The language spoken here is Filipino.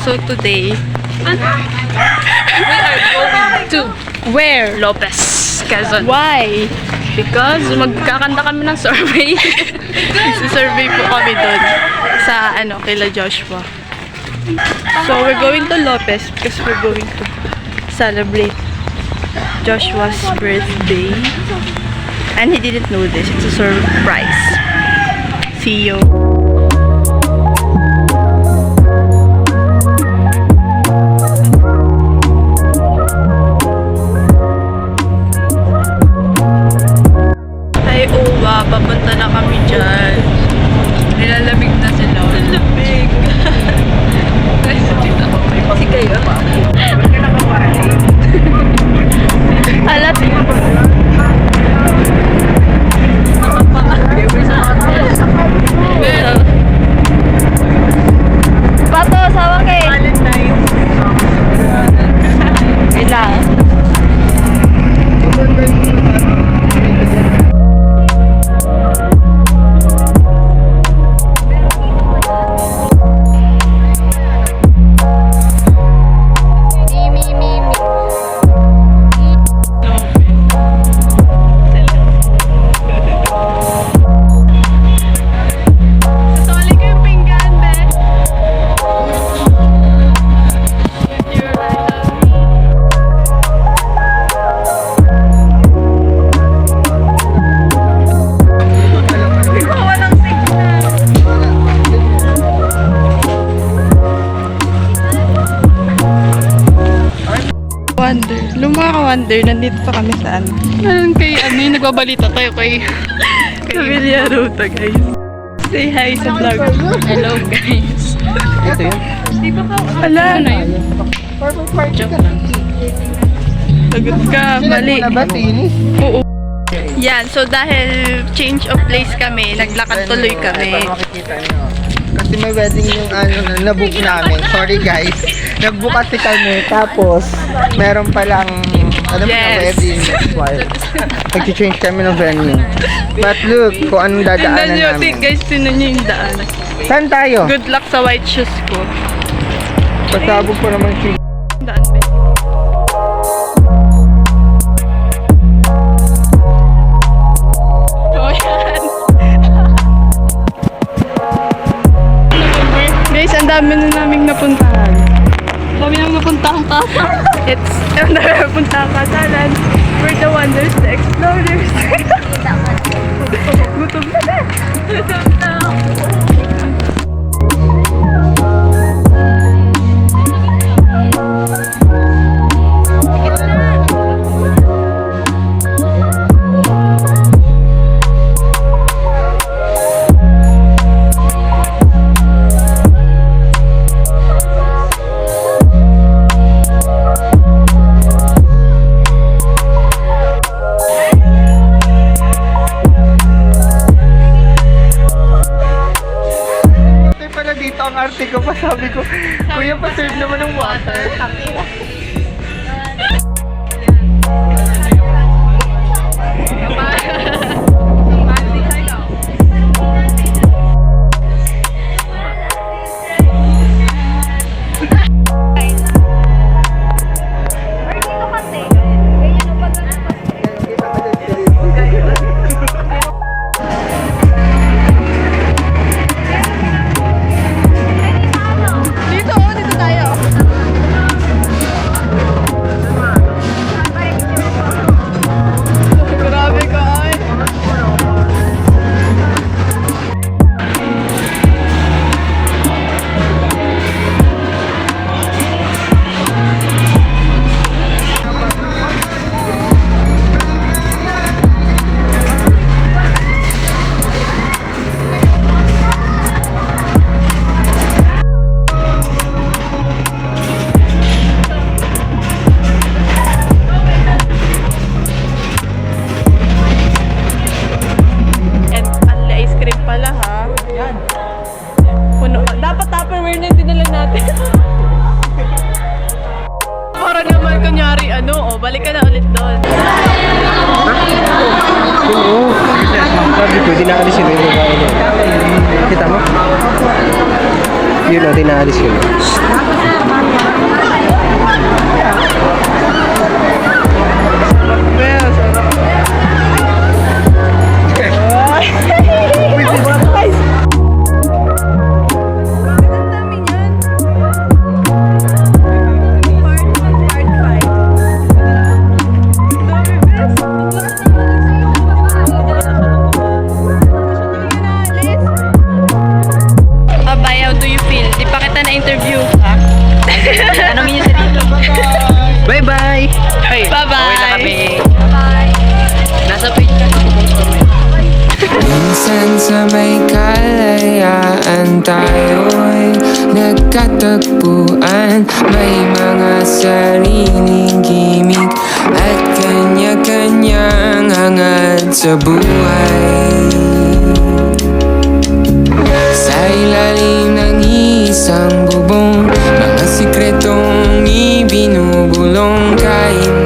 So today, We are going to where? Lopez, Quezon. Why? Because magkakanta kami ng survey. Survey po kami doon sa ano, kila Joshua. So we're going to Lopez because we're going to celebrate Joshua's birthday. And he didn't know this. It's a surprise. See you. Wonder, nandito pa kami sa ano. Meron kay ano yung nagbabalita tayo kay... Sa Villaruta, guys. Say hi sa vlog. Hello guys. Ala, Ano yun? Joke lang. Lagot ka, mali. ba, Tinis? Oo. Yan, so dahil change of place kami, naglakad tuloy kami. Makikita nyo. Kasi may wedding yung ano na nabook namin. Sorry guys. Nagbook kasi kami. Tapos, meron palang ano mo na Yes. wedding. That's why. Nag-change kami ng venue. But look, kung anong Tingnan dadaanan nyo, namin. guys, tingnan nyo yung daan. Saan tayo? Good luck sa white shoes ko. Pasabog po naman si Daan, be. Oh, yan. Guys, ang dami na naming napuntahan. Dami nang napuntahan ka. It's, ang dami na napuntahan kasalan. We're the wonders, the explorers. kuya pa-serve naman ng water. Natin. Para naman kunyari ano, oh, balik ka na ulit doon. Oo. Sabi ko, di naalis yun yung babae niya. Kita mo? Yun o, tinaalis yun. Abay, Minsan kalayaan tayo'y nagkatagpuan May mga sariling gimmick at kanya-kanyang hangad sa buhay Sa ilalim ng isang bubong Mga sikretong ibinubulong kain